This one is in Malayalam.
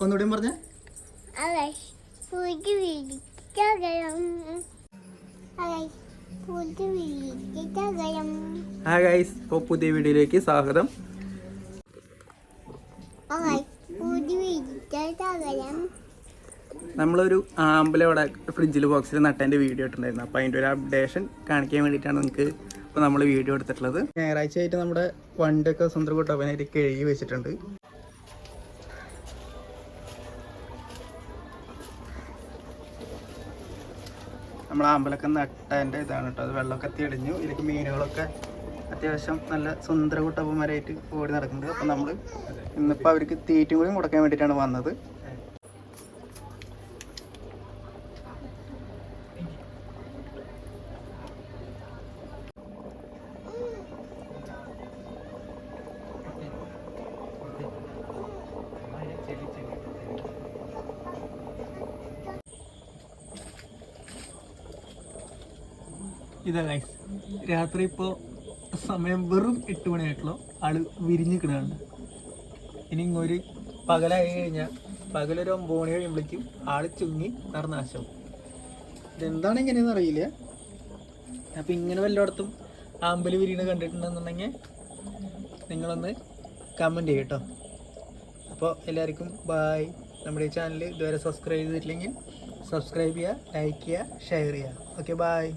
ഒന്നുകൂടിയും പറഞ്ഞ. ആ ഗൈസ് ഇപ്പോൾ പുതിയ വീഡിയോയിലേക്ക് സ്വാഗതം. നമ്മളൊരു ആമ്പലം അവിടെ ഫ്രിഡ്ജിൽ ബോക്സിൽ നട്ടതിന്റെ വീഡിയോ ഇട്ടുണ്ടായിരുന്നു അപ്പോൾ അതിന്റെ ഒരു അപ്ഡേഷൻ കാണിക്കാൻ വേണ്ടിയിട്ടാണ് നിങ്ങൾക്ക് ഇപ്പോൾ നമ്മൾ വീഡിയോ എടുത്തിട്ടുള്ളത്. ഞായറാഴ്ച ആയിട്ട് നമ്മുടെ വണ്ടൊക്കെ സ്വന്തം അവനായിട്ട് കഴുകി വെച്ചിട്ടുണ്ട്. നമ്മൾ ആമ്പലൊക്കെ നട്ടതിന്റെ ഇതാണ് കേട്ടോ. അത് വെള്ളമൊക്കെ എത്തിയടിഞ്ഞു ഇതിലേക്ക് മീനുകളൊക്കെ അത്യാവശ്യം നല്ല സുന്ദര കുട്ടപ്പന്മാരായിട്ട് ഓടി നടക്കുന്നുണ്ട്. അപ്പം നമ്മൾ ഇന്നിപ്പോൾ അവർക്ക് തീറ്റും കൂടി മുടക്കാൻ വേണ്ടിയിട്ടാണ് വന്നത്. ഇതാ ഗൈസ് രാത്രി ഇപ്പോൾ സമയം വെറും എട്ട് മണിയായിട്ടുള്ളൂ ആൾ വിരിഞ്ഞു കിടന്നുണ്ട് ഇനി ഒരു പകലായി കഴിഞ്ഞാൽ പകലൊരു ഒമ്പത് മണി കഴിയുമ്പോഴേക്കും ആൾ ചുങ്ങി നടന്നാശം ഇതെന്താണ് ഇങ്ങനെയെന്ന് അറിയില്ല. അപ്പം ഇങ്ങനെ വല്ലയിടത്തും ആമ്പൽ വിരിയണ കണ്ടിട്ടുണ്ടെന്നുണ്ടെങ്കിൽ നിങ്ങളൊന്ന് കമന്റ് ചെയ്യട്ടോ അപ്പോൾ എല്ലാവർക്കും ബായ് നമ്മുടെ ഈ ചാനൽ ഇതുവരെ സബ്സ്ക്രൈബ് ചെയ്തിട്ടില്ലെങ്കിൽ സബ്സ്ക്രൈബ് ചെയ്യുക ലൈക്ക് ചെയ്യുക ഷെയർ ചെയ്യുക. Okay bye